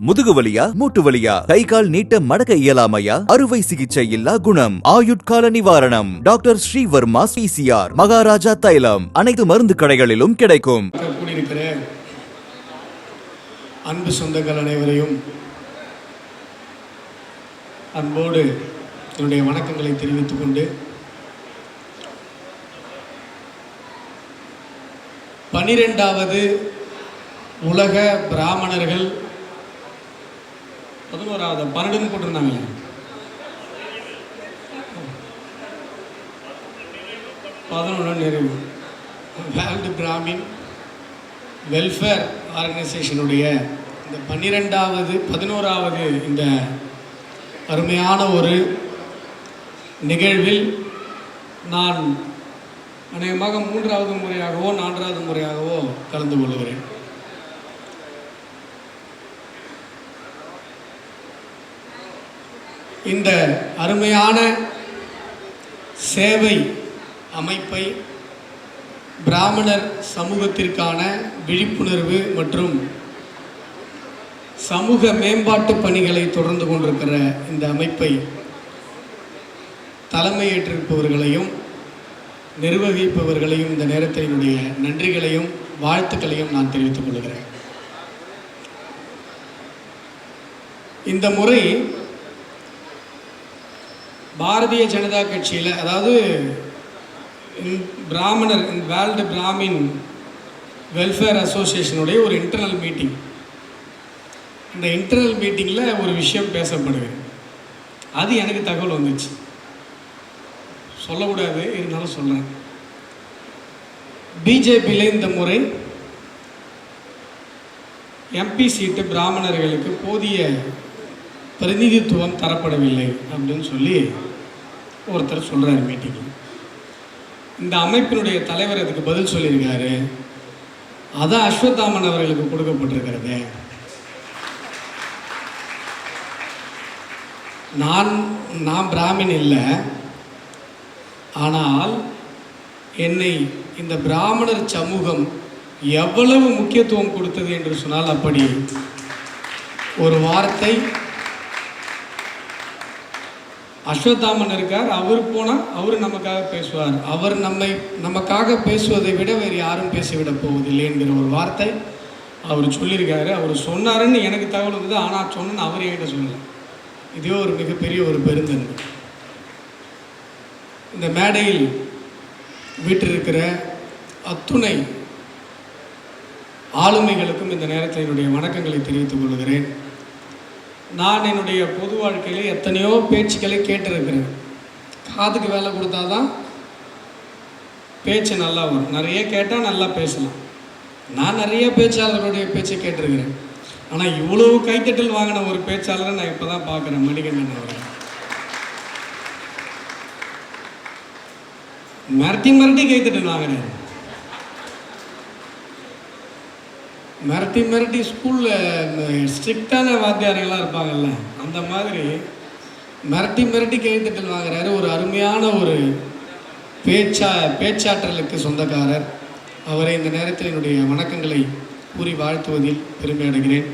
முதுகு வலியா மூட்டு வலியா கை கால் நீட்ட மடக்க இயலாமையா? அறுவை சிகிச்சை இல்லா குணம். ஆயுட்கால நிவாரணம். டாக்டர் ஸ்ரீவர்மா பிசிஆர் மகாராஜா தைலம். அனைத்து மருந்து கடைகளிலும் கிடைக்கும். அன்பு சொந்தங்கள் அனைவரையும் அன்போடு என்னுடைய வணக்கங்களை தெரிவித்துக் கொண்டு பனிரெண்டாவது உலக பிராமணர்கள் பதினோராவது பன்னெண்டுன்னு போட்டிருந்தாங்க. பதினொன்று நிறைவு வேர்ல்டு பிராமின் வெல்ஃபேர் ஆர்கனைசேஷனுடைய இந்த பன்னிரெண்டாவது பதினோராவது இந்த அருமையான ஒரு நிகழ்வில் நான் அநேகமாக மூன்றாவது முறையாகவோ நான்காவது முறையாகவோ கலந்து கொள்கிறேன். இந்த அருமையான சேவை அமைப்பை பிராமணர் சமூகத்திற்கான விழிப்புணர்வு மற்றும் சமூக மேம்பாட்டு பணிகளை தொடர்ந்து கொண்டிருக்கிற இந்த அமைப்பை தலைமையேற்றிருப்பவர்களையும் நிர்வகிப்பவர்களையும் இந்த நேரத்தில் என்னுடைய நன்றிகளையும் வாழ்த்துக்களையும் நான் தெரிவித்துக் கொள்கிறேன். இந்த முறை பாரதிய ஜனதா கட்சியில் அதாவது பிராமணர் வேர்ல்டு பிராமின் வெல்ஃபேர் அசோசியேஷனுடைய ஒரு இன்டர்னல் மீட்டிங் இந்த இன்டர்னல் மீட்டிங்கில் ஒரு விஷயம் பேசப்படுது. அது எனக்கு தகவல் வந்துச்சு. சொல்லக்கூடாது இருந்தாலும் சொல்கிறேன் பிஜேபியில் இந்த முறை எம்பி சீட்டு பிராமணர்களுக்கு போதிய பிரதிநிதித்துவம் தரப்படவில்லை அப்படின்னு சொல்லி ஒருத்தர் சொல்கிறார் மீட்டிங்கில் இந்த அமைப்பினுடைய தலைவர் அதுக்கு பதில் சொல்லியிருக்காரு. அதான் அஸ்வத்தாமன் அவர்களுக்கு கொடுக்கப்பட்டிருக்கிறது. நான் நான் பிராமின் இல்லை. ஆனால் என்னை இந்த பிராமணர் சமூகம் எவ்வளவு முக்கியத்துவம் கொடுத்தது என்று சொன்னால் அப்படி. ஒரு வார்த்தை அஸ்வத்தாமன் இருக்கார் அவர் போனால் அவர் நமக்காக பேசுவார். அவர் நம்மை நமக்காக பேசுவதை விட வேறு யாரும் பேசிவிடப் போவதில்லை என்கிற ஒரு வார்த்தை அவர் சொல்லியிருக்காரு. அவர் சொன்னாருன்னு எனக்கு தகவல் இருக்குது ஆனால் சொன்னேன்னு அவர் என்கிட்ட சொல்லலை. இதுவே ஒரு மிகப்பெரிய ஒரு பெருந்தன்மை. இந்த மேடையில் வீட்டிருக்கிற அத்துணை ஆளுமைகளுக்கும் இந்த நேரத்தில் என்னுடைய வணக்கங்களை தெரிவித்துக் கொள்கிறேன். நான் என்னுடைய பொது வாழ்க்கையில் எத்தனையோ பேச்சுக்களை கேட்டிருக்கிறேன். காதுக்கு வேலை கொடுத்தா தான் பேச்சு நல்லா வரும். நிறைய கேட்டால் நல்லா பேசலாம். நான் நிறைய பேச்சாளர்களுடைய பேச்சை கேட்டிருக்கிறேன். ஆனால் இவ்வளவு கைத்தட்டல் வாங்கின ஒரு பேச்சாளரை நான் இப்போ தான் பார்க்குறேன் மணிகண்டன் அவரை மிரட்டி மிரட்டி கைத்தட்டல் வாங்கினேன் மிரட்டி மிரட்டி ஸ்கூலில் ஸ்ட்ரிக்டான வாத்தியாரெல்லாம் இருப்பாங்கல்ல அந்த மாதிரி மிரட்டி மிரட்டி கைத்தட்டல் வாங்குறாரு ஒரு அருமையான ஒரு பேச்சா பேச்சாற்றலுக்கு சொந்தக்காரர். அவரை இந்த நேரத்தில் என்னுடைய வணக்கங்களை கூறி வாழ்த்துவதில் பெருமை அடைகிறேன்.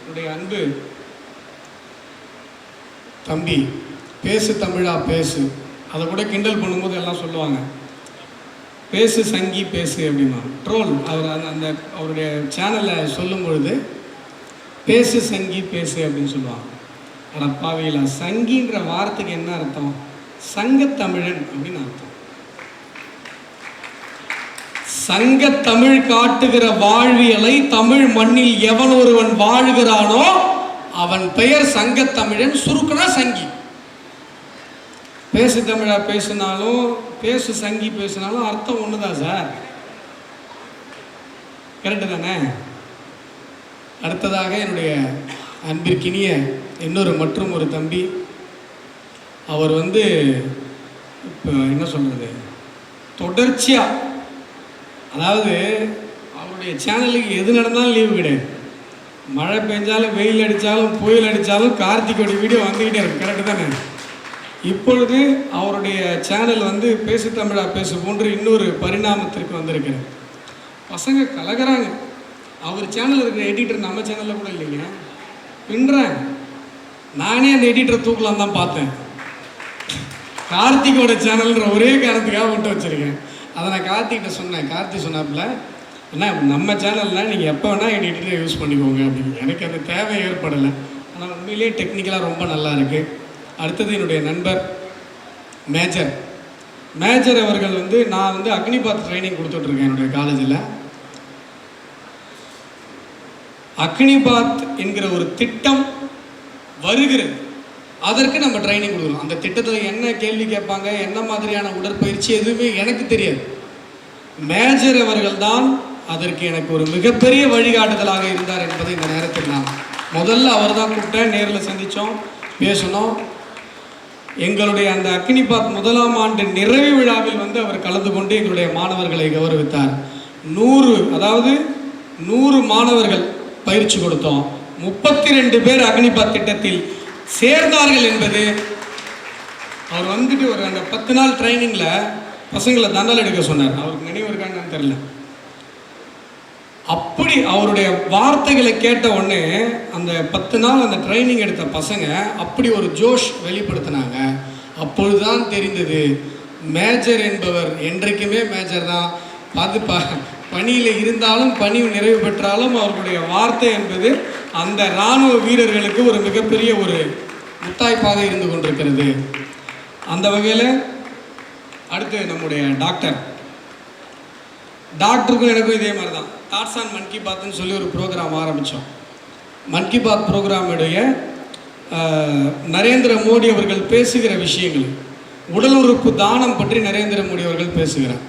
என்னுடைய அன்பு தம்பி பேசு தமிழா பேசு. அதை கூட கிண்டல் பண்ணும்போது எல்லாம் சொல்லுவாங்க. பேசு சங்கி பேசு அப்படின்னா ட்ரோல் அவர் அந்த அந்த அவருடைய சேனலில் சொல்லும் பொழுது பேசு சங்கி பேசு அப்படின்னு சொல்லுவாங்க. ஆனால் பாவையில் சங்கின்ற வார்த்தைக்கு என்ன அர்த்தம்? சங்கத்தமிழன் அப்படின்னு அர்த்தம். சங்கத்தமிழ் காட்டுகிற வாழ்வியலை தமிழ் மண்ணில் எவன் ஒருவன் வாழ்கிறானோ அவன் பெயர் சங்கத்தமிழன் சுருக்குனா சங்கி. பேசு தமிழா பேசினாலும் பேசு சங்கி பேசினாலும் அர்த்தம் ஒன்று தான் சார். கரெக்டு தானே? அடுத்ததாக என்னுடைய அன்பிற்கினிய இன்னொரு மற்றும் ஒரு தம்பி. அவர் வந்து இப்போ என்ன சொல்கிறது தொடர்ச்சியாக அதாவது அவருடைய சேனலுக்கு எது நடந்தாலும் லீவு கிடையாது மழை பெஞ்சாலும் வெயில் அடித்தாலும் புயல் அடித்தாலும் கார்த்திகோட வீடியோ வந்துக்கிட்டே இருக்கும் கரெக்டு தானே? இப்பொழுது அவருடைய சேனல் வந்து பேசு தமிழா பேசு போன்று இன்னொரு பரிணாமத்திற்கு வந்திருக்கிறது. பசங்க கலகிறாங்க. அவர் சேனல் இருக்கிற எடிட்டர் நம்ம சேனலில் கூட இல்லைங்க. பின்றாங்க. நானே அந்த எடிட்டரை தூக்கலாம் தான் பார்த்தேன். கார்த்திகோட சேனல்ன்ற ஒரே காரணத்துக்காக விட்டு வச்சிருக்கேன். அதை நான் கார்த்திகிட்ட சொன்னேன். கார்த்தி சொன்னாப்புல ஏன்னா நம்ம சேனலில் நீங்கள் எப்போ வேணால் என் எடிட்டரை யூஸ் பண்ணிக்கோங்க. அப்படின்னு. எனக்கு அந்த தேவை ஏற்படலை. ஆனால் உண்மையிலேயே டெக்னிக்கலாக ரொம்ப நல்லா இருக்குது அடுத்தது என்னுடைய நண்பர் மேஜர். மேஜர் அவர்கள் வந்து நான் வந்து அக்னிபாத் ட்ரைனிங் கொடுத்துட்ருக்கேன் என்னுடைய காலேஜில் அக்னிபாத் என்கிற ஒரு திட்டம் வருகிறது. அதற்கு நம்ம ட்ரைனிங் கொடுக்குறோம். அந்த திட்டத்தில் என்ன கேள்வி கேட்பாங்க என்ன மாதிரியான உடற்பயிற்சி எதுவுமே எனக்கு தெரியாது. மேஜர் அவர்கள் தான் அதற்கு எனக்கு ஒரு மிகப்பெரிய வழிகாட்டுதலாக இருந்தார் என்பதை இந்த நேரத்தில் நான் முதல்ல அவர் தான் கூப்பிட்டேன் நேரில் சந்தித்தோம் பேசணும் எங்களுடைய அந்த அக்னிபாத் முதலாம் ஆண்டு நிறைவு விழாவில் வந்து அவர் கலந்து கொண்டு எங்களுடைய மாணவர்களை கௌரவித்தார். நூறு அதாவது நூறு மாணவர்கள் பயிற்சி கொடுத்தோம். முப்பத்தி ரெண்டு பேர் அக்னிபாத் திட்டத்தில் சேர்ந்தார்கள் என்பது அவர் வந்துட்டு ஒரு அந்த பத்து நாள் ட்ரைனிங்கில் பசங்களை தண்டல் எடுக்க சொன்னார். அவருக்கு நினைவு இருக்கான்னு தெரியல. அப்படி அவருடைய வார்த்தைகளை கேட்ட உடனே அந்த பத்து நாள் அந்த ட்ரைனிங் எடுத்த பசங்க அப்படி ஒரு ஜோஷ் வெளிப்படுத்தினாங்க. அப்பொழுதுதான் தெரிந்தது மேஜர் என்பவர் என்றைக்குமே மேஜர் தான். அது ப பணியில் இருந்தாலும் பணி நிறைவு பெற்றாலும் அவர்களுடைய வார்த்தை என்பது அந்த இராணுவ வீரர்களுக்கு ஒரு மிகப்பெரிய ஒரு முத்தாய்ப்பாக இருந்து கொண்டிருக்கிறது. அந்த வகையில் அடுத்து நம்முடைய டாக்டர் டாக்டருக்கும் எனக்கும் இதே மாதிரி தான் தாட்ஸ் ஆன் மன் கி பாத்னு சொல்லி ஒரு ப்ரோக்ராம் ஆரம்பித்தோம் மன் கி பாத் ப்ரோக்ராமுடைய நரேந்திர மோடி அவர்கள் பேசுகிற விஷயங்கள் உடல் உறுப்பு தானம் பற்றி நரேந்திர மோடி அவர்கள் பேசுகிறார்.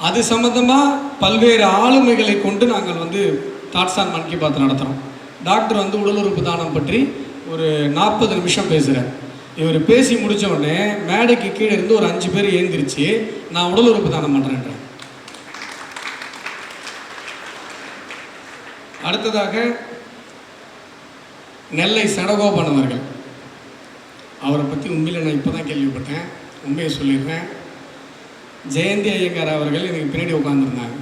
அது சம்மந்தமாக பல்வேறு ஆளுமைகளை கொண்டு நாங்கள் வந்து தாட்ஸ் ஆன் மன் கி பாத் நடத்துகிறோம் டாக்டர் வந்து உடல் உறுப்பு தானம் பற்றி ஒரு நாற்பது நிமிஷம் பேசுகிறார் இவர் பேசி முடித்த உடனே மேடைக்கு கீழே இருந்து ஒரு அஞ்சு பேர் ஏந்திரிச்சு நான் உடல் உறுப்பு தானம் பண்ணுறேன்றேன் அடுத்ததாக நெல்லை சடகோபன் அவர்கள். அவரை பற்றி உண்மையில் நான் இப்போ தான் கேள்விப்பட்டேன். உண்மையை சொல்லிடுறேன். ஜெயந்தி ஐயங்கார் அவர்கள் எனக்கு பின்னாடி உட்காந்துருந்தாங்க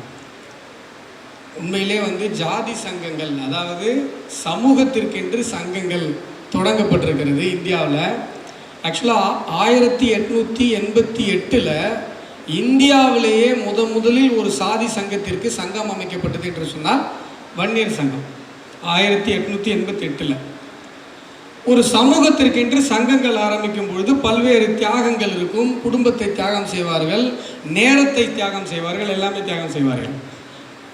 உண்மையிலே வந்து ஜாதி சங்கங்கள் அதாவது சமூகத்திற்கென்று சங்கங்கள் தொடங்கப்பட்டிருக்கிறது இந்தியாவில். ஆக்சுவலாக ஆயிரத்தி எட்நூற்றி எண்பத்தி எட்டில் இந்தியாவிலேயே முத முதலில் ஒரு சாதி சங்கத்திற்கு சங்கம் அமைக்கப்பட்டது என்று சொன்னால் வன்னியர் சங்கம் ஆயிரத்தி எட்நூற்றி எண்பத்தி எட்டில் ஒரு சமூகத்திற்கென்று சங்கங்கள் ஆரம்பிக்கும் பொழுது பல்வேறு தியாகங்கள் இருக்கும். குடும்பத்தை தியாகம் செய்வார்கள் நேரத்தை தியாகம் செய்வார்கள் எல்லாமே தியாகம் செய்வார்கள்.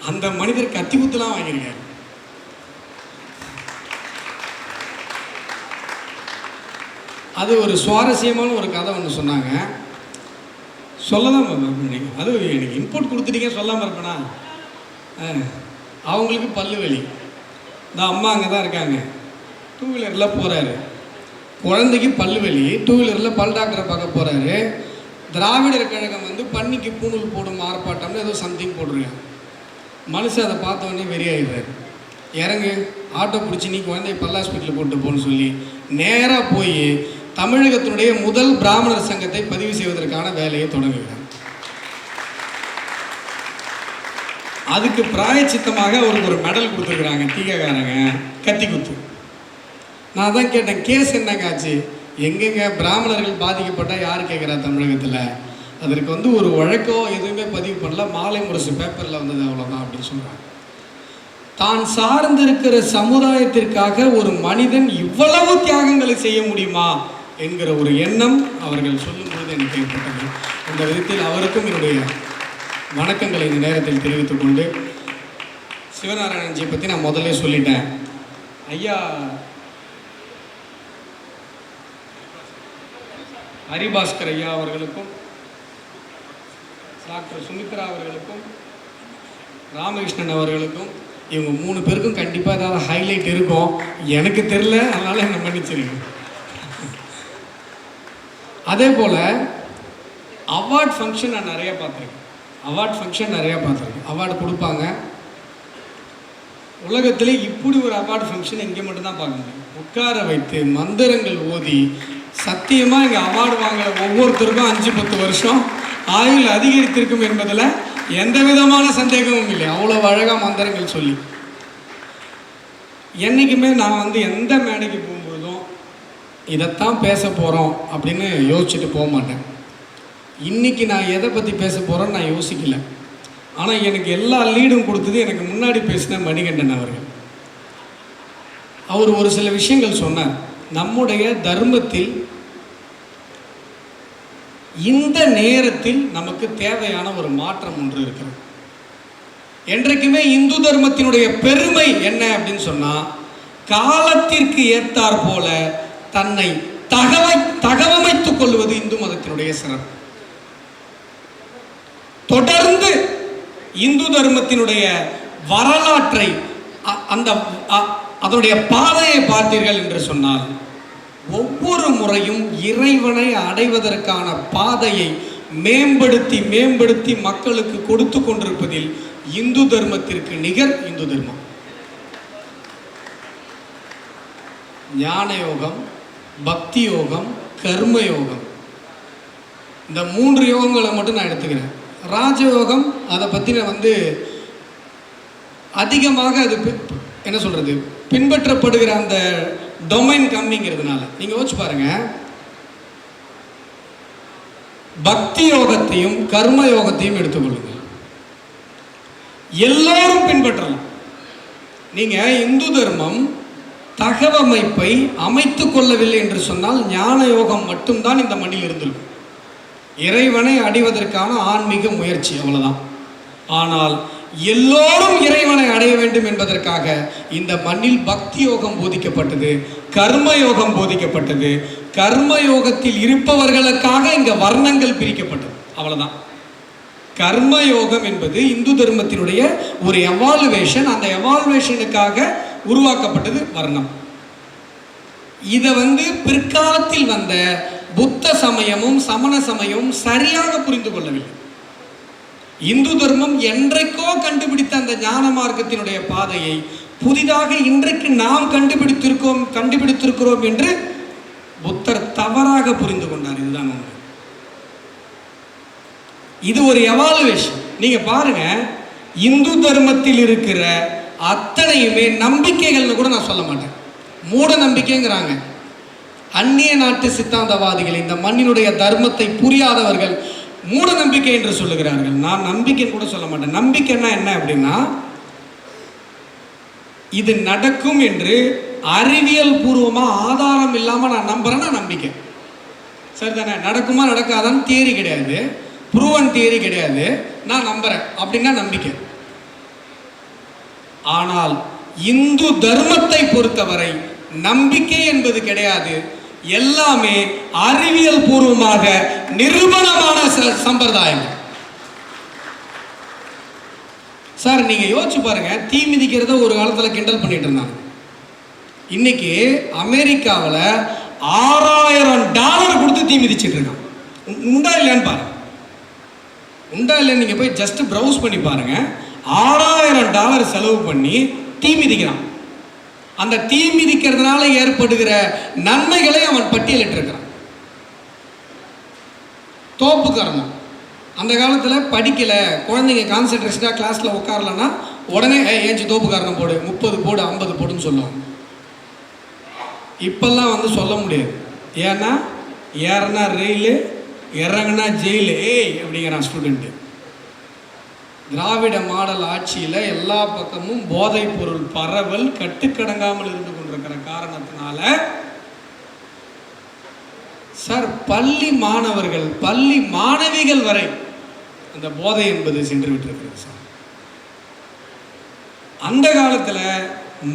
அந்த மனிதர் கத்தி குத்துலாம் வாங்கியிருக்காரு. அது ஒரு சுவாரஸ்யமான ஒரு கதை ஒன்று சொன்னாங்க. சொல்லதான் அது எனக்கு இன்புட் கொடுத்துட்டீங்க சொல்லாமல் இருப்பேனா? ஆ, அவங்களுக்கு பல்லு வலி. இந்த அம்மா அங்கே தான் இருக்காங்க. டூ வீலரில் போகிறாரு குழந்தைக்கு பல்லு வலி. டூ வீலரில் பல் டாக்டரை பார்க்க போகிறாரு திராவிடர் கழகம் வந்து பன்னிக்கு பூணூல் போடும் ஆர்ப்பாட்டம்னு ஏதோ சம்திங் போட்டிருக்காங்க. மனுஷன் அதை பார்த்தோன்னே வெறியாயிடுறாரு இறங்கு ஆட்டோ பிடிச்சி நீ குழந்தைய பல் ஹாஸ்பிட்டலில் போட்டு போன்னு சொல்லி நேராக போய் தமிழகத்தினுடைய முதல் பிராமணர் சங்கத்தை பதிவு செய்வதற்கான வேலையை தொடங்குகிறார். அதுக்கு பிராயச்சித்தமாக அவருக்கு ஒரு மெடல் கொடுத்துருக்குறாங்க. தீகக்காரங்க கத்தி குத்து. நான் தான் கேட்டேன் கேஸ் என்னங்க ஆச்சு? எங்கெங்க பிராமணர்கள் பாதிக்கப்பட்டால் யார் கேட்குறா தமிழகத்தில்? அதற்கு வந்து ஒரு வழக்கோ எதுவுமே பதிவு பண்ணல. மாலை முரசு பேப்பரில் வந்தது அவ்வளோதான் அப்படின்னு சொல்கிறாங்க தான் சார்ந்திருக்கிற சமுதாயத்திற்காக ஒரு மனிதன் இவ்வளவு தியாகங்களை செய்ய முடியுமா என்கிற ஒரு எண்ணம் அவர்கள் சொல்லும்போது எனக்கு ஏற்பட்டது. அந்த விதத்தில் அவருக்கும் என்னுடைய வணக்கங்களை இந்த நேரத்தில் தெரிவித்துக் கொண்டு சிவநாராயணன்ஜியை பற்றி நான் முதல்ல சொல்லிட்டேன். ஐயா ஹரிபாஸ்கர் ஐயா அவர்களுக்கும் டாக்டர் சுமித்ரா அவர்களுக்கும் ராமகிருஷ்ணன் அவர்களுக்கும் இவங்க மூணு பேருக்கும் கண்டிப்பாக ஏதாவது ஹைலைட் இருக்கும். எனக்கு தெரில அதனால் என்னை மன்னிச்சிருங்க. அதே போல் அவார்ட் ஃபங்க்ஷன் நான் நிறைய பார்த்துருக்கேன். அவார்ட் ஃபங்க்ஷன் நிறையா பார்த்துருக்கேன் அவார்டு கொடுப்பாங்க. உலகத்திலே இப்படி ஒரு அவார்டு ஃபங்க்ஷன் இங்கே மட்டும்தான் பார்க்க முடியும் உட்கார வைத்து மந்திரங்கள் ஓதி சத்தியமாக இங்கே அவார்டு வாங்குற ஒவ்வொருத்தருக்கும் அஞ்சு பத்து வருஷம் ஆயுள் அதிகரித்திருக்கும் என்பதில் எந்த விதமான சந்தேகமும் இல்லை. அவ்வளோ அழகாக மந்திரங்கள் சொல்லி. என்றைக்குமே நான் வந்து எந்த மேடைக்கு போகும்போதும் இதைத்தான் பேச போகிறோம் அப்படின்னு யோசிச்சுட்டு போக மாட்டேன். இன்றைக்கி நான் எதை பற்றி பேச போகிறேன்னு நான் யோசிக்கல. ஆனால் எனக்கு எல்லா லீடும் கொடுத்தது எனக்கு முன்னாடி பேசின மணிகண்டன் அவர்கள். அவர் ஒரு சில விஷயங்கள் சொன்னார். நம்முடைய தர்மத்தில் இந்த நேரத்தில் நமக்கு தேவையான ஒரு மாற்றம் ஒன்று இருக்கிறது. என்றைக்குமே இந்து தர்மத்தினுடைய பெருமை என்ன? அப்படின்னு சொன்னால் காலத்திற்கு ஏத்தாற் போல தன்னை தகவை தகவமைத்துக் கொள்வது இந்து மதத்தினுடைய சிறப்பு. தொடர்ந்து இந்து தர்மத்தினுடைய வரலாற்றை அ- அந்த அ- அதனுடைய பாதையை பார்த்தீர்கள் என்று சொன்னால் ஒவ்வொரு முறையும் இறைவனை அடைவதற்கான பாதையை மேம்படுத்தி மேம்படுத்தி மக்களுக்கு கொடுத்து கொண்டிருப்பதில் இந்து தர்மத்திற்கு நிகர் இந்து தர்மம். ஞான யோகம் பக்தி யோகம் கர்ம யோகம். இந்த மூன்று யோகங்களை மட்டும் நான் எடுத்துக்கிறேன். ராஜயோகம் அதை பற்றின வந்து அதிகமாக அது என்ன சொல்கிறது பின்பற்றப்படுகிற அந்த டொமைன் கம்மிங்கிறதுனால. நீங்கள் யோசிச்சு பாருங்க. பக்தி யோகத்தையும் கர்ம யோகத்தையும் எடுத்துக்கொள்ளுங்கள். எல்லோரும் பின்பற்றலாம். நீங்கள் இந்து தர்மம் தகவமைப்பை அமைத்து கொள்ளவில்லை என்று சொன்னால் ஞான யோகம் மட்டும்தான் இந்த மண்ணில் இருந்திருக்கும். இறைவனை அடைவதற்கான ஆன்மீக முயற்சி அவ்வளோதான் ஆனால் எல்லோரும் இறைவனை அடைய வேண்டும் என்பதற்காக இந்த மண்ணில் பக்தி யோகம் போதிக்கப்பட்டது கர்ம யோகம் போதிக்கப்பட்டது. கர்ம யோகத்தில் இருப்பவர்களுக்காக இங்க வர்ணங்கள் பிரிக்கப்பட்டது அவ்வளவுதான். கர்ம யோகம் என்பது இந்து தர்மத்தினுடைய ஒரு எவால்வேஷன் அந்த எவால்வேஷனுக்காக உருவாக்கப்பட்டது வர்ணம். இதை வந்து பிற்காலத்தில் வந்த புத்த சமயமும் சமண சமயமும் சரியாக புரிந்து கொள்ளவில்லை. இந்து தர்மம் என்றைக்கோ கண்டுபிடித்த அந்த ஞான மார்க்கத்தினுடைய பாதையை புதிதாக இன்றைக்கு நாம் கண்டுபிடித்திருக்கோம் கண்டுபிடித்திருக்கிறோம் என்று புத்தர் தவறாக புரிந்து கொண்டார். இதுதான் உண்மை. இது ஒரு எவாலுவேஷன் நீங்க பாருங்க இந்து தர்மத்தில் இருக்கிற அத்தனையுமே நம்பிக்கைகள்னு கூட நான் சொல்ல மாட்டேன். மூட நம்பிக்கைங்கிறாங்க. அந்நிய நாட்டு சித்தாந்தவாதிகள் இந்த மண்ணினுடைய தர்மத்தை புரியாதவர்கள் மூட நம்பிக்கை என்று சொல்லுகிறார்கள். நான் நம்பிக்கை கூட சொல்ல மாட்டேன். நம்பிக்கைன்னா என்ன அப்படின்னா இது நடக்கும் என்று அறிவியல் பூர்வமாக ஆதாரம் இல்லாமல் நான் நம்புறேன்னா நம்பிக்கை. சரிதானே? நடக்குமா நடக்காதான்னு தியரி கிடையாது. ப்ரூவன் தியரி கிடையாது. நான் நம்புறேன் அப்படின்னா நம்பிக்கை. ஆனால் இந்து தர்மத்தை பொறுத்தவரை நம்பிக்கை என்பது கிடையாது. எல்லாமே அறிவியல் பூர்வமாக நிரூபணமான சில சம்பிரதாயம் சார் நீங்க யோசிச்சு பாருங்க. தீ மிதிக்கிறத ஒரு காலத்தில் கிண்டல் பண்ணிட்டு இருந்தாங்க. இன்னைக்கு அமெரிக்காவில் ஆறாயிரம் டாலர் கொடுத்து தீ மிதிச்சிட்டு இருக்கான் உண்டா இல்லையான்னு பாருங்க. உண்டா இல்லைன்னு நீங்கள் போய் ஜஸ்ட் ப்ரௌஸ் பண்ணி பாருங்க. ஆறாயிரம் டாலர் செலவு பண்ணி தீ மிதிக்கிறான். அந்த தீ மிதிக்கிறதுனால ஏற்படுகிற நன்மைகளை அவன் பட்டியலிட்டிருக்கிறான். தோப்பு கர்மம் அந்த காலத்தில் படிக்கலை. குழந்தைங்க கான்சென்ட்ரேஷனாக கிளாஸில் உட்காரலன்னா உடனே ஏஞ்சி தோப்பு காரணம் போடு. முப்பது போடு ஐம்பது போடுன்னு சொல்லுவாங்க. இப்பெல்லாம் வந்து சொல்ல முடியாது. ஏன்னா ஏறனா ரெயிலு இறங்குனா ஜெயிலு ஏய் அப்படிங்கிறான் ஸ்டூடெண்ட்டு திராவிட மாடல் ஆட்சியில் எல்லா பக்கமும் போதைப் பொருள் பரவல் கட்டுக்கடங்காமல் இருந்து கொண்டிருக்கிற காரணத்தினால சார் பள்ளி மாணவர்கள் பள்ளி மாணவிகள் வரை அந்த போதை என்பது சென்று விட்டிருக்கிறது சார். அந்த காலத்தில்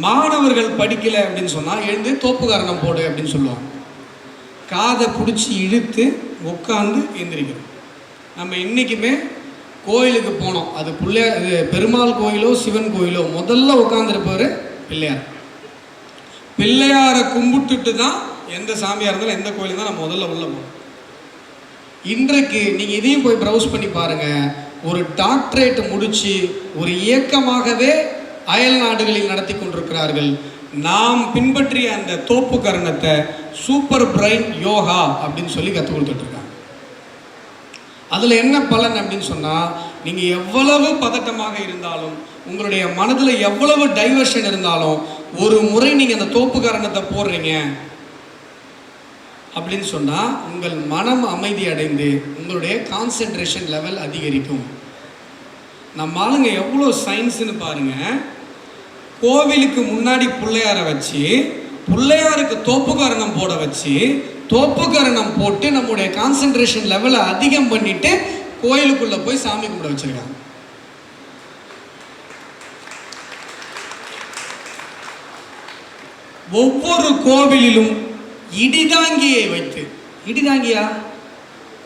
மாணவர்கள் படிக்கலை அப்படின்னு சொன்னால் எழுந்து தோப்பு காரணம் போடு அப்படின்னு சொல்லுவாங்க. காதை பிடிச்சி இழுத்து உட்காந்து எந்திரிக்கிறோம் நம்ம இன்றைக்குமே கோயிலுக்கு போனோம். அது பிள்ளையார் இது பெருமாள் கோயிலோ சிவன் கோயிலோ முதல்ல உட்காந்துருப்பார் பிள்ளையார். பிள்ளையாரை கும்பிட்டுட்டு தான் எந்த சாமியாக இருந்தாலும் எந்த கோயிலுக்கு தான் நம்ம முதல்ல உள்ள போகணும் இன்றைக்கு நீங்கள் இதையும் போய் ப்ரௌஸ் பண்ணி பாருங்கள் ஒரு டாக்டரேட் முடித்து ஒரு இயக்கமாகவே அயல் நாடுகளில் நடத்தி கொண்டிருக்கிறார்கள். நாம் பின்பற்றிய அந்த தோப்பு கரணத்தை சூப்பர் பிரைன் யோகா அப்படின்னு சொல்லி கற்றுக் கொடுத்துட்ருக்கோம் அதில் என்ன பலன் அப்படின்னு சொன்னால் நீங்கள் எவ்வளவு பதட்டமாக இருந்தாலும் உங்களுடைய மனதில் எவ்வளவு டைவர்ஷன் இருந்தாலும் ஒரு முறை நீங்கள் அந்த தோப்பு காரணத்தை போடுறீங்க அப்படின்னு சொன்னால் உங்கள் மனம் அமைதி அடைந்து உங்களுடைய கான்சென்ட்ரேஷன் லெவல் அதிகரிக்கும். நம்ம ஆளுங்க எவ்வளோ சயின்ஸுன்னு பாருங்கள் கோவிலுக்கு முன்னாடி பிள்ளையாரை வச்சு பிள்ளையாருக்கு தோப்புக்காரணம் போட வச்சு தோப்புக்கரணம் போட்டு நம்முடைய கான்சென்ட்ரேஷன் லெவலை அதிகம் பண்ணிட்டு கோயிலுக்குள்ள போய் சாமி கும்பிட வச்சிருக்காங்க. ஒவ்வொரு கோவிலிலும் இடிதாங்கியை வைத்து இடிதாங்கியா?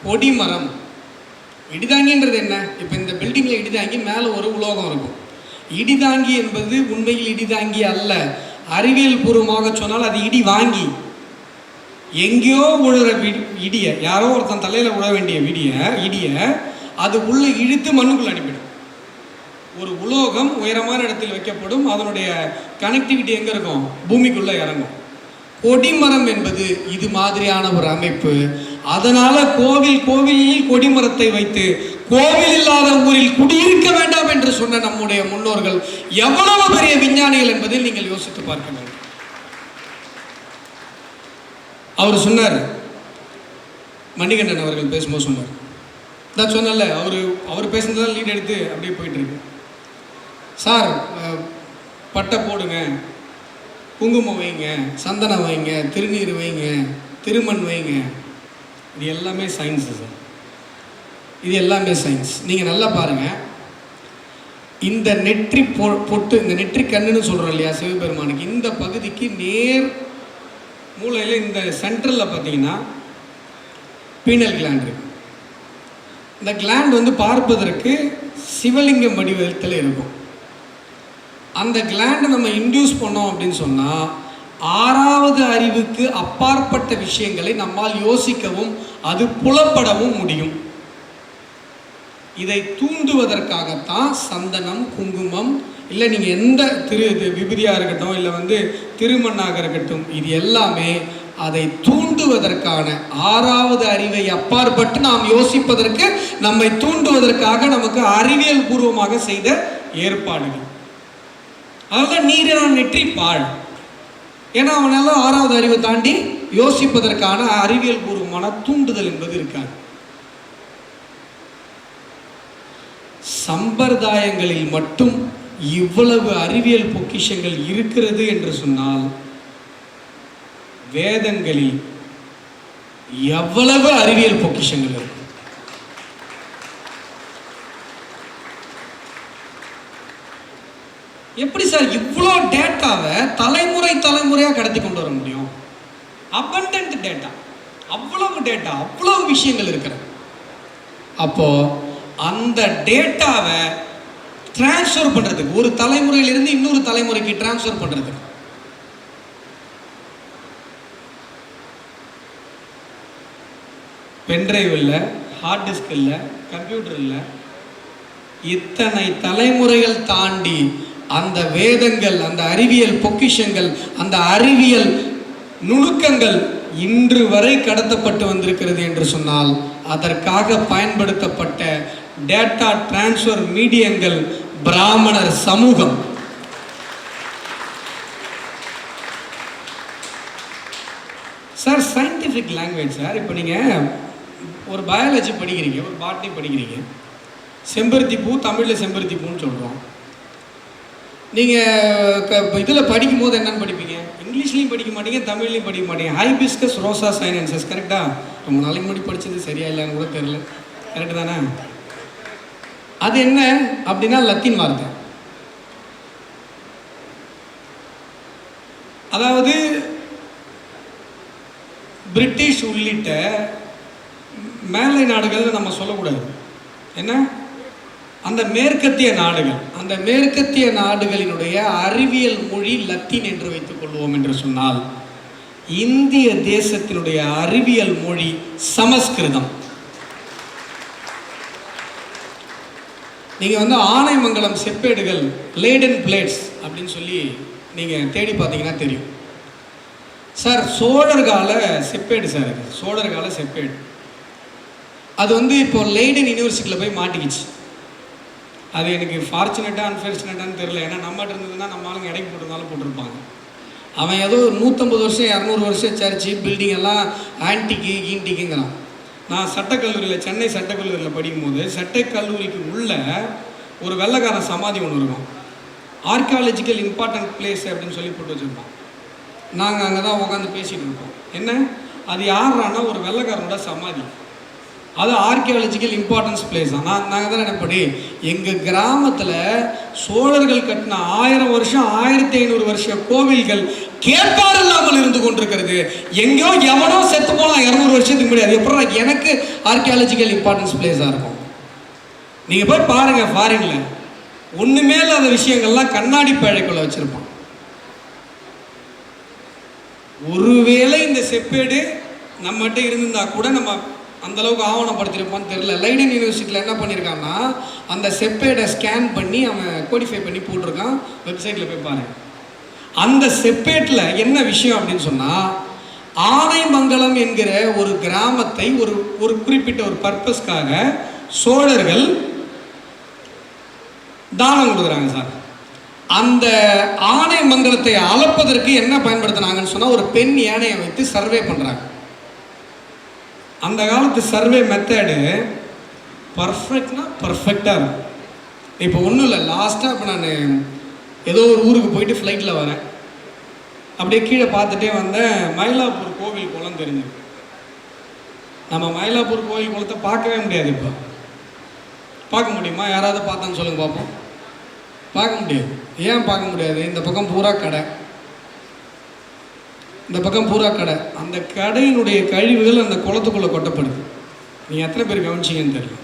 கொடிமரம். இடிதாங்கின்றது என்ன? இப்போ இந்த பில்டிங்கில் இடிதாங்கி மேலே ஒரு உலோகம் இருக்கும். இடிதாங்கி என்பது உண்மையில் இடிதாங்கி அல்ல. அறிவியல் பூர்வமாக சொன்னால் அது இடி வாங்கி. எங்கேயோ விழுகிற வி- இடியை யாரோ ஒருத்தன் தலையில் விழ வேண்டிய விடிய இடியை அது உள்ளே இழுத்து மண்ணுக்குள்ள அனுப்பிடும். ஒரு உலோகம் உயரமான இடத்தில் வைக்கப்படும் அதனுடைய கனெக்டிவிட்டி எங்கே இருக்கும்? பூமிக்குள்ளே இறங்கும். கொடிமரம் என்பது இது மாதிரியான ஒரு அமைப்பு. அதனால கோவில் கோவிலில் கொடிமரத்தை வைத்து கோவில் இல்லாத ஊரில் குடியிருக்க வேண்டாம் என்று சொன்ன நம்முடைய முன்னோர்கள் எவ்வளவு பெரிய விஞ்ஞானிகள் என்பதை நீங்கள் யோசித்து பார்க்க வேண்டும். அவர் சொன்னார். மணிகண்டன் அவர்கள் பேசும்போது சொன்னார். நான் சொன்னல அவர் அவர் பேசுனதுதான் லீட் எடுத்து அப்படியே போயிட்டுருக்கு. சார் பட்டை போடுங்க குங்குமம் வைங்க சந்தனம் வைங்க திருநீர் வைங்க திருமண் வைங்க. இது எல்லாமே சயின்ஸ் சார் இது எல்லாமே சயின்ஸ் நீங்கள் நல்லா பாருங்கள் இந்த நெற்றி பொ பொட்டு இந்த நெற்றி கண்ணுன்னு சொல்கிறோம் இல்லையா சிவபெருமானுக்கு இந்த பகுதிக்கு நேர் மூளையில் இந்த சென்ட்ரலில் பார்த்தீங்கன்னா பீனல் கிளாண்ட் இருக்கு. இந்த கிளாண்ட் வந்து பார்ப்பதற்கு சிவலிங்கம் வடிவத்தில் இருக்கும். அந்த கிளாண்டை நம்ம இன்டியூஸ் பண்ணோம் அப்படின்னு சொன்னால் ஆறாவது அறிவுக்கு அப்பாற்பட்ட விஷயங்களை நம்மால் யோசிக்கவும் அது புலப்படவும் முடியும். இதை தூண்டுவதற்காகத்தான் சந்தனம் குங்குமம் இல்லை நீங்கள் எந்த திரு இது இருக்கட்டும் இல்லை வந்து திருமண்ணாக இருக்கட்டும் இது எல்லாமே அதை தூண்டுவதற்கான ஆறாவது அறிவை அப்பாற்பட்டு நாம் யோசிப்பதற்கு நம்மை தூண்டுவதற்காக நமக்கு அறிவியல் பூர்வமாக செய்த ஏற்பாடுகள். அதெல்லாம் நீரினால் நெற்றி பாழ் ஏன்னா அவனால ஆறாவது அறிவை தாண்டி யோசிப்பதற்கான அறிவியல் பூர்வமான தூண்டுதல் என்பது இருக்காது. சம்பிரதாயங்களில் மட்டும் இவ்வளவு அறிவியல் பொக்கிஷங்கள் இருக்கிறது என்று சொன்னால் வேதங்களில் எவ்வளவு அறிவியல் பொக்கிஷங்கள் இருக்கும் எப்படி சார் இவ்வளோ டேட்டாவை தலைமுறை தலைமுறையாக கடத்தி கொண்டு வர முடியும்? அபண்டன்ட் டேட்டா அவ்வளவு டேட்டா அவ்வளவு விஷயங்கள் இருக்கிறது. அப்போ அந்த டேட்டாவை டிரான்ஸ்ஃபர் பண்ணுறதுக்கு ஒரு தலைமுறையிலிருந்து இன்னொரு தலைமுறைக்கு டிரான்ஸ்ஃபர் பண்ணுறதுக்கு பென்ட்ரைவ் இல்லை ஹார்ட் டிஸ்க் இல்லை கம்ப்யூட்டர் இல்லை. இத்தனை தலைமுறைகள் தாண்டி அந்த வேதங்கள் அந்த அறிவியல் பொக்கிஷங்கள் அந்த அறிவியல் நுணுக்கங்கள் இன்று வரை கடத்தப்பட்டு வந்திருக்கிறது என்று சொன்னால் அதற்காக பயன்படுத்தப்பட்ட டேட்டா டிரான்ஸ்ஃபர் மீடியங்கள் பிராமணர் சமூகம். சார் சயின்டிஃபிக் லாங்குவேஜ் சார் இப்போ நீங்கள் ஒரு பயாலஜி படிக்கிறீங்க ஒரு பாட்னி படிக்கிறீங்க. செம்பருத்தி பூ தமிழில் செம்பருத்தி பூன்னு சொல்கிறோம் நீங்கள் இதில் படிக்கும்போது என்னென்னு படிப்பீங்க? இங்கிலீஷ்லையும் படிக்க மாட்டீங்க தமிழ்லையும் படிக்க மாட்டீங்க. ஹைபிஸ்கஸ் ரோசா சைனன்சஸ் கரெக்டாக ரொம்ப நாளைக்கு முன்னாடி படித்தது சரியா இல்லைன்னு கூட தெரியல. கரெக்டு தானே? அது என்ன அப்படின்னா லத்தீன் வார்த்தை. அதாவது பிரிட்டிஷ் உள்ளிட்ட மேலை நாடுகள் நம்ம சொல்லக்கூடாது. என்ன? அந்த மேற்கத்திய நாடுகள். அந்த மேற்கத்திய நாடுகளினுடைய அறிவியல் மொழி லத்தீன் என்று வைத்துக் கொள்வோம் என்று சொன்னால் இந்திய தேசத்தினுடைய அறிவியல் மொழி சமஸ்கிருதம். நீங்கள் வந்து ஆனைமங்கலம் செப்பேடுகள் லேடன் பிளேட்ஸ் அப்படின்னு சொல்லி நீங்கள் தேடி பார்த்தீங்கன்னா தெரியும். சார் சோழர் கால செப்பேடு சார் அது சோழர் கால செப்பேடு. அது வந்து இப்போ லெய்டன் யூனிவர்சிட்டியில் போய் மாட்டிக்கிச்சு. அது எனக்கு ஃபார்ச்சுனேட்டாக அன்ஃபார்ச்சுனேட்டான்னு தெரில ஏன்னா நம்மகிட்ட இருந்ததுன்னா நம்ம ஆளுங்க இடைக்கு போட்டிருந்தாலும் போட்டிருப்பாங்க. அவன் ஏதோ நூற்றம்பது வருஷம் இரநூறு வருஷம் சர்ச்சு பில்டிங் எல்லாம் ஆன்டிக்கு ஈன்டிக்குங்கிறான் நான் சட்டக்கல்லூரியில் சென்னை சட்டக்கல்லூரியில் படிக்கும்போது சட்டக்கல்லூரிக்கு உள்ள ஒரு வெள்ளக்காரன் சமாதி ஒன்று இருக்கும். ஆர்கியாலஜிக்கல் இம்பார்ட்டன்ட் பிளேஸ் அப்படின்னு சொல்லி போட்டு வச்சுருப்போம் நாங்கள் அங்கே தான் உட்காந்து பேசிகிட்டு இருப்போம். என்ன? அது யாருன்னா ஒரு வெள்ளக்காரனோட சமாதி. அது ஆர்கியாலஜிக்கல் இம்பார்ட்டன்ஸ் பிளேஸ் தான். நான் நாங்கள் தான் நினைப்படி எங்கள் கிராமத்தில் சோழர்கள் கட்டின ஆயிரம் வருஷம் ஆயிரத்தி ஐநூறு வருஷம் கோவில்கள் கேட்பார் இல்லாமல் இருந்து கொண்டிருக்கிறது. எங்கேயோ எவனோ செத்து போகலாம் இரநூறு வருஷத்துக்கு முன்னாடி அது எப்படி எனக்கு ஆர்கியாலஜிக்கல் இம்பார்ட்டன்ஸ் பிளேஸாக இருக்கும். நீங்கள் போய் பாருங்கள். ஃபாரினில் ஒன்றுமே இல்லாத விஷயங்கள்லாம் கண்ணாடி பேழைக்குள்ள வச்சுருப்பான். ஒருவேளை இந்த செப்பேடு நம்மகிட்ட இருந்திருந்தா கூட நம்ம அந்தளவுக்கு ஆவணப்படுத்திருப்பான்னு தெரில லைடன் யூனிவர்சிட்டியில் என்ன பண்ணியிருக்கான்னா அந்த செப்பேடை ஸ்கேன் பண்ணி அவன் கோடிஃபை பண்ணி போட்டிருக்கான். வெப்சைட்டில் போய் பாருங்கள் அந்த செப்பேட்டில் என்ன விஷயம் அப்படின்னு சொன்னால் ஆனைமங்கலம் என்கிற ஒரு கிராமத்தை ஒரு ஒரு குறிப்பிட்ட ஒரு பர்பஸ்க்காக சோழர்கள் தானம் கொடுக்குறாங்க சார். அந்த ஆணை மங்கலத்தை அளப்பதற்கு என்ன பயன்படுத்தினாங்கன்னு சொன்னால் ஒரு பெண் யானையை வைத்து சர்வே பண்ணுறாங்க அந்த காலத்து சர்வே மெத்தடு பர்ஃபெக்ட்னா பர்ஃபெக்டாக இருக்கும். இப்போ ஒன்றும் இல்லை லாஸ்ட்டாக இப்போ நான் ஏதோ ஒரு ஊருக்கு போயிட்டு ஃப்ளைட்டில் வரேன். அப்படியே கீழே பார்த்துட்டே வந்தேன். மயிலாப்பூர் கோவில் குளம் தெரிஞ்சு நம்ம மயிலாப்பூர் கோவில் குளத்தை பார்க்கவே முடியாது இப்போ. பார்க்க முடியுமா? யாராவது பார்த்தான்னு சொல்லுங்க பார்ப்போம். பார்க்க முடியாது. ஏன் பார்க்க முடியாது? இந்த பக்கம் பூரா கடை. இந்த பக்கம் பூரா கடை. அந்த கடையினுடைய கழிவுகள் அந்த குளத்துக்குள்ளே கொட்டப்படுது. நீங்கள் எத்தனை பேர் கவனிச்சிங்கன்னு தெரியல.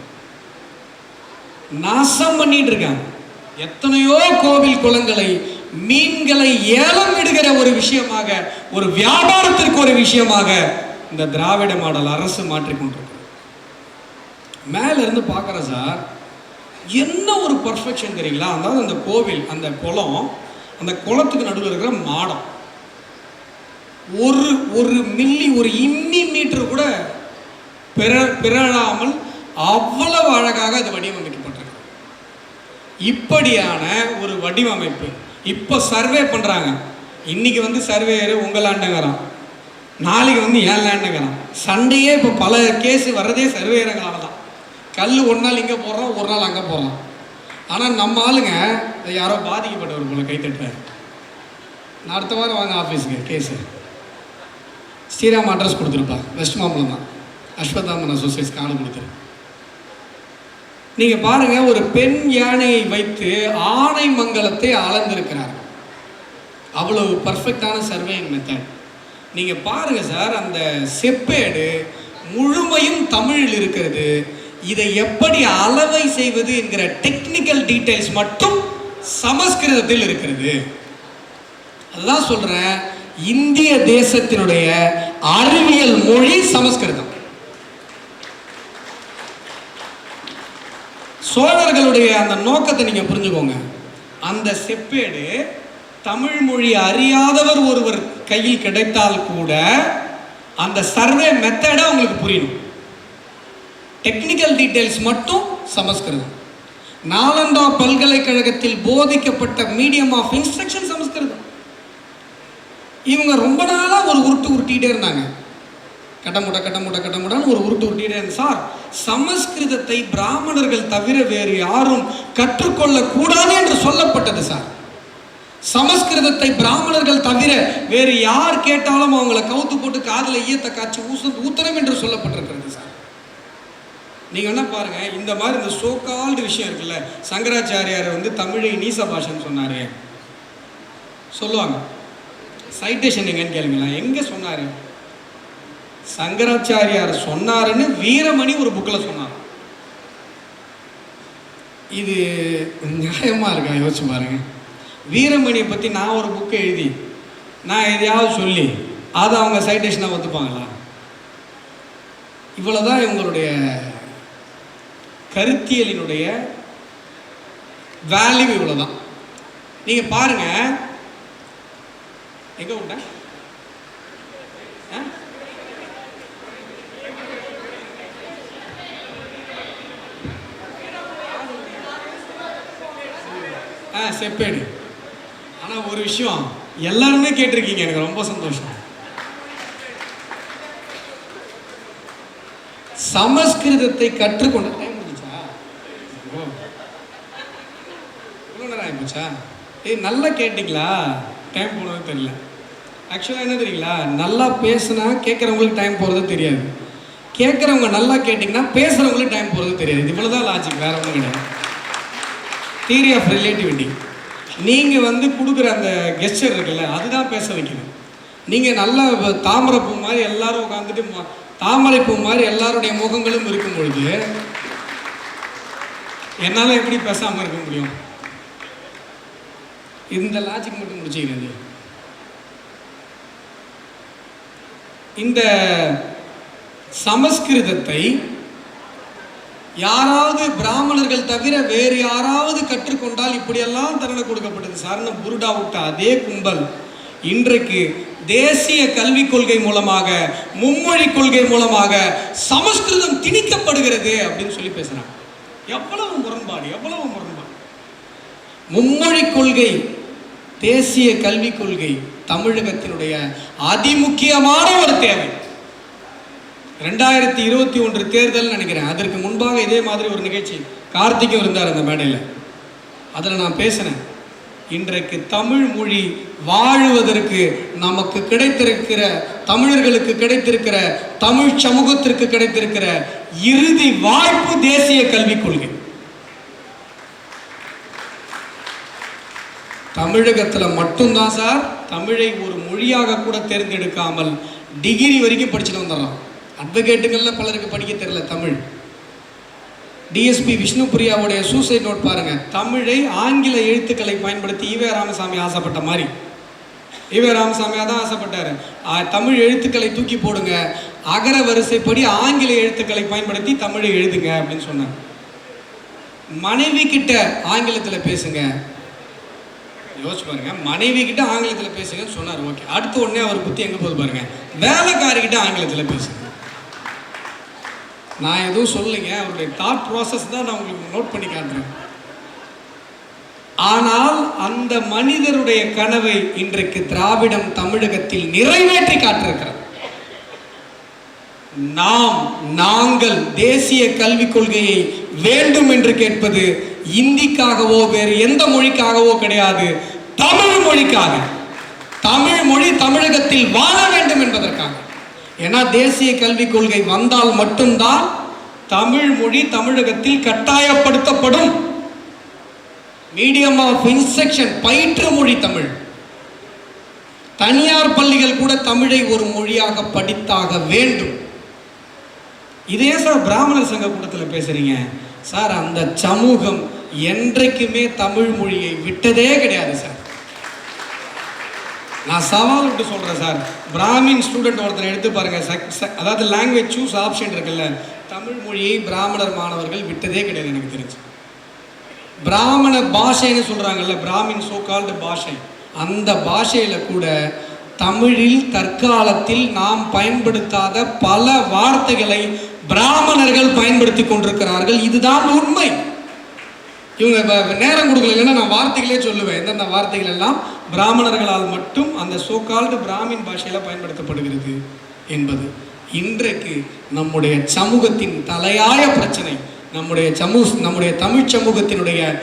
நாசம் பண்ணிகிட்டு இருக்காங்க. எத்தனையோ கோவில் குளங்களை மீன்களை ஏலம் விடுகிற ஒரு விஷயமாக ஒரு வியாபாரத்திற்கு ஒரு விஷயமாக இந்த திராவிட மாடல் அரசு மாற்றிக்கொண்டிருக்கு மேல இருந்து பார்க்குறேன் சார் என்ன ஒரு பர்ஃபெக்ஷன் தெரியுங்களா? அதாவது அந்த கோவில் அந்த குளம் அந்த குளத்துக்கு நடுவில் இருக்கிற மாடம். ஒரு ஒரு மில்லி ஒரு இம்மி மீட்டர் கூட பிற பிறழாமல் அவ்வளவு அழகாக அது வடிவமைக்கிறது இப்படியான ஒரு வடிவமைப்பு. இப்போ சர்வே பண்ணுறாங்க இன்னைக்கு வந்து சர்வேயர் உங்கள் லேண்டுங்கிறான் நாளைக்கு வந்து ஏன் லேண்டுங்கிறான் சண்டையே இப்போ பல கேஸ் வர்றதே சர்வேயரங்களால் தான். கல் ஒரு நாள் இங்கே போடுறோம் ஒரு நாள் அங்கே போடுறோம் ஆனால் நம்ம ஆளுங்க யாரோ பாதிக்கப்பட்டவர் போல கை தட்டுறாரு. நான் அடுத்த வாரம் வாங்க ஆஃபீஸுக்கு கேஸு ஸ்ரீராம் அட்ரஸ் கொடுத்துருப்பா வெஸ்ட் மாம்பலம் தான். அஸ்வத்தாமன் அசோசியேட்ஸ்க்கு ஆள் கொடுத்துரு நீங்கள் பாருங்கள் ஒரு பெண் யானையை வைத்து ஆணை மங்கலத்தை அளந்திருக்கிறார். அவ்வளவு பர்ஃபெக்டான சர்வேயிங் மெத்தட் நீங்கள் பாருங்கள் சார் அந்த செப்பேடு முழுமையும் தமிழில் இருக்கிறது. இதை எப்படி அளவை செய்வது என்கிற டெக்னிக்கல் டீடைல்ஸ் மட்டும் சமஸ்கிருதத்தில் இருக்கிறது. அதுதான் சொல்கிறேன் இந்திய தேசத்தினுடைய அறிவியல் மொழி சமஸ்கிருதம். சோழர்களுடைய அந்த நோக்கத்தை நீங்கள் புரிஞ்சுக்கோங்க. அந்த செப்பேடு தமிழ் மொழி அறியாதவர் ஒருவர் கையில் கிடைத்தால் கூட அந்த சர்வே மெத்தடை உங்களுக்கு புரியணும். டெக்னிக்கல் டீட்டெயில்ஸ் மட்டும் சமஸ்கிருதம். நாலந்தா பல்கலைக்கழகத்தில் போதிக்கப்பட்ட மீடியம் ஆஃப் இன்ஸ்ட்ரக்ஷன் சமஸ்கிருதம். இவங்க ரொம்ப நாளாக ஒரு உருட்டு உருட்டிகிட்டே இருந்தாங்க. கட்டமுட கட்டமுட கட்டமுடான்னு ஒரு உருட்டு உருட்டிகிட்டே சார் சமஸ்கிருதத்தை பிராமணர்கள் தவிர வேறு யாரும் கற்றுக்கொள்ளக்கூடாது என்று சொல்லப்பட்டது சார். சமஸ்கிருதத்தை பிராமணர்கள் தவிர வேறு யார் கேட்டாலும் அவங்கள கவுத்து போட்டு காதில் ஈயத்தை காய்ச்சி ஊச ஊத்தனம் என்று சொல்லப்பட்டிருக்கிறது சார். நீங்கள் என்ன பாருங்க இந்த மாதிரி இந்த சோகால்டு விஷயம் இருக்குல்ல சங்கராச்சாரியார் வந்து தமிழை நீச பாஷன்னு சொன்னார். சொல்லுவாங்க. சைட்டேஷன் எங்கன்னு கேளுங்களேன். எங்கே சொன்னார்? சங்கராச்சாரியார் சொன்னாருன்னு வீரமணி ஒரு புக்கில் சொன்னார். இது நியாயமாக இருக்கா? யோசிச்சு பாருங்க. வீரமணியை பற்றி நான் ஒரு புக்கை எழுதி நான் எதையாவது சொல்லி அதை அவங்க சைட்டேஷனாக ஒத்துப்பாங்களா? இவ்வளோதான் இவங்களுடைய கருத்தியலினுடைய வேல்யூ இவ்வளோதான் நீங்கள் பாருங்கள் எங்கே விட்டேன் ஆ? செப்பேடு. ஆனால் ஒரு விஷயம் எல்லாருமே கேட்டிருக்கீங்க. எனக்கு ரொம்ப சந்தோஷம். சமஸ்கிருதத்தை கற்றுக்கொண்ட டைம் முடிச்சா ஓ. இவ்வளோ நேரம் ஆகிப்போச்சா ஏய் நல்லா கேட்டிங்களா? டைம் போனது தெரியல. ஆக்சுவலாக என்ன தெரியுங்களா? நல்லா பேசுனா கேட்குறவங்களுக்கு டைம் போகிறது தெரியாது. கேட்குறவங்க நல்லா கேட்டிங்கன்னா பேசுகிறவங்களுக்கு டைம் போகிறது தெரியாது. இவ்வளோ தான் லாஜிக் வேறு ஒன்றும் கிடையாது. தியரி ஆஃப் ரிலேட்டிவிட்டி நீங்கள் வந்து கொடுக்குற அந்த கெஸ்டர் இருக்குல்ல அதுதான் பேச வைக்கணும். நீங்கள் நல்ல தாமரை பூ மாதிரி எல்லாரும் உட்காந்துட்டு தாமரை பூ மாதிரி எல்லாருடைய முகங்களும் இருக்கும் பொழுது என்னால் எப்படி பேசாமல் இருக்க முடியும்? இந்த லாஜிக் மட்டும் முடிச்சுக்கிறது இந்த சமஸ்கிருதத்தை யாராவது பிராமணர்கள் தவிர வேறு யாராவது கற்றுக்கொண்டால் இப்படியெல்லாம் தண்டனை கொடுக்கப்பட்டது சார்னு புருடா விட்ட அதே கும்பல் இன்றைக்கு தேசிய கல்விக் கொள்கை மூலமாக மும்மொழி கொள்கை மூலமாக சமஸ்கிருதம் திணிக்கப்படுகிறது அப்படின்னு சொல்லி பேசுகிறாங்க எவ்வளவு முரண்பாடு எவ்வளவு முரண்பாடு. மும்மொழி கொள்கை தேசிய கல்விக் கொள்கை தமிழகத்தினுடைய அதிமுக்கியமான ஒரு தேவை. ரெண்டாயிரத்தி இருபத்தி ஒன்று தேர்தல் நினைக்கிறேன். அதற்கு முன்பாக இதே மாதிரி ஒரு நிகழ்ச்சி கார்த்திக்கும் இருந்தார் அந்த மேடையில். அதில் நான் பேசினேன். இன்றைக்கு தமிழ் மொழி வாழுவதற்கு நமக்கு கிடைத்திருக்கிற தமிழர்களுக்கு கிடைத்திருக்கிற தமிழ் சமூகத்திற்கு கிடைத்திருக்கிற இறுதி வாய்ப்பு தேசிய கல்விக் கொள்கை. தமிழகத்தில் மட்டும்தான் சார் தமிழை ஒரு மொழியாக கூட தேர்ந்தெடுக்காமல் டிகிரி வரைக்கும் படிச்சுட்டு வந்துடுறான் அட்வொகேட்டுங்கள்ல பலருக்கு படிக்க தெரியல தமிழ். டிஎஸ்பி விஷ்ணுபிரியாவுடைய சூசைட் நோட் பாருங்க. தமிழை ஆங்கில எழுத்துக்களை பயன்படுத்தி ஈவே ராமசாமி ஆசைப்பட்ட மாதிரி. ஈவே ராமசாமியாக தான் ஆசைப்பட்டாரு. தமிழ் எழுத்துக்களை தூக்கி போடுங்க. அகர வரிசைப்படி ஆங்கில எழுத்துக்களை பயன்படுத்தி தமிழை எழுதுங்க அப்படின்னு சொன்னார் மனைவி கிட்ட ஆங்கிலத்தில் பேசுங்க. யோசிச்சு பாருங்க. மனைவி கிட்ட ஆங்கிலத்தில் பேசுங்கன்னு சொன்னார். ஓகே. அடுத்த உடனே அவர் புத்தி எங்கே போகுது பாருங்க. வேலைக்காரிக்கிட்ட ஆங்கிலத்தில் பேசுங்க. நான் எதுவும் சொல்லுங்க அவருடைய தாட் ப்ராசஸ் தான் நான் உங்களுக்கு நோட் பண்ணி காட்டுறேன். ஆனால் அந்த மனிதருடைய கனவை இன்றைக்கு திராவிடம் தமிழகத்தில் நிறைவேற்றி காட்டிருக்கிறது நாம் நாங்கள் தேசிய கல்விக் கொள்கையை வேண்டும் என்று கேட்பது இந்திக்காகவோ வேறு எந்த மொழிக்காகவோ கிடையாது. தமிழ் மொழிக்காக. தமிழ் மொழி தமிழகத்தில் வாழ வேண்டும் என்பதற்காக. ஏன்னா தேசிய கல்விக் கொள்கை வந்தால் மட்டும்தான் தமிழ் மொழி தமிழகத்தில் கட்டாயப்படுத்தப்படும். மீடியம் ஆஃப் இன்ஸ்ட்ரக்ஷன் பயிற்று மொழி தமிழ். தனியார் பள்ளிகள் கூட தமிழை ஒரு மொழியாக படித்தாக வேண்டும். இதே சார் பிராமணர் சங்க கூட்டத்தில் பேசுறீங்க. சார் அந்த சமூகம் என்றைக்குமே தமிழ் மொழியை விட்டதே கிடையாது சார். நான் சவால் விட்டு சொல்கிறேன் சார். பிராமின் ஸ்டூடெண்ட் ஒருத்தர் எடுத்து பாருங்கள் சக்- அதாவது லாங்குவேஜ் சூஸ் ஆப்ஷன் இருக்குல்ல. தமிழ் மொழியை பிராமணர் மாணவர்கள் விட்டதே கிடையாது எனக்கு தெரிஞ்சு. பிராமண பாஷைன்னு சொல்கிறாங்கல்ல பிராமின் சோ கால்டு பாஷை. அந்த பாஷையில் கூட தமிழில் தற்காலத்தில் நாம் பயன்படுத்தாத பல வார்த்தைகளை பிராமணர்கள் பயன்படுத்தி கொண்டிருக்கிறார்கள். இதுதான் உண்மை. இவங்க வ- நேரம் கொடுக்கலன்னா நான் வார்த்தைகளே சொல்லுவேன். எந்தெந்த வார்த்தைகள் எல்லாம் பிராமணர்களால் மட்டும் அந்த சோக்கால்டு பிராமின் பாஷையில் பயன்படுத்தப்படுகிறது என்பது. இன்றைக்கு நம்முடைய சமூகத்தின் தலையாய பிரச்சனை நம்முடைய சமூ நம்முடைய தமிழ் சமூகத்தினுடைய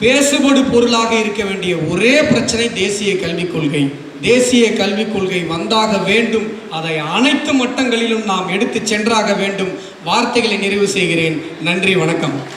பேசுபடு பொருளாக இருக்க வேண்டிய ஒரே பிரச்சனை தேசிய கல்விக் கொள்கை. தேசிய கல்விக் கொள்கை வந்தாக வேண்டும். அதை அனைத்து மட்டங்களிலும் நாம் எடுத்து சென்றாக வேண்டும். வார்த்தைகளை நிறைவு செய்கிறேன். நன்றி வணக்கம்.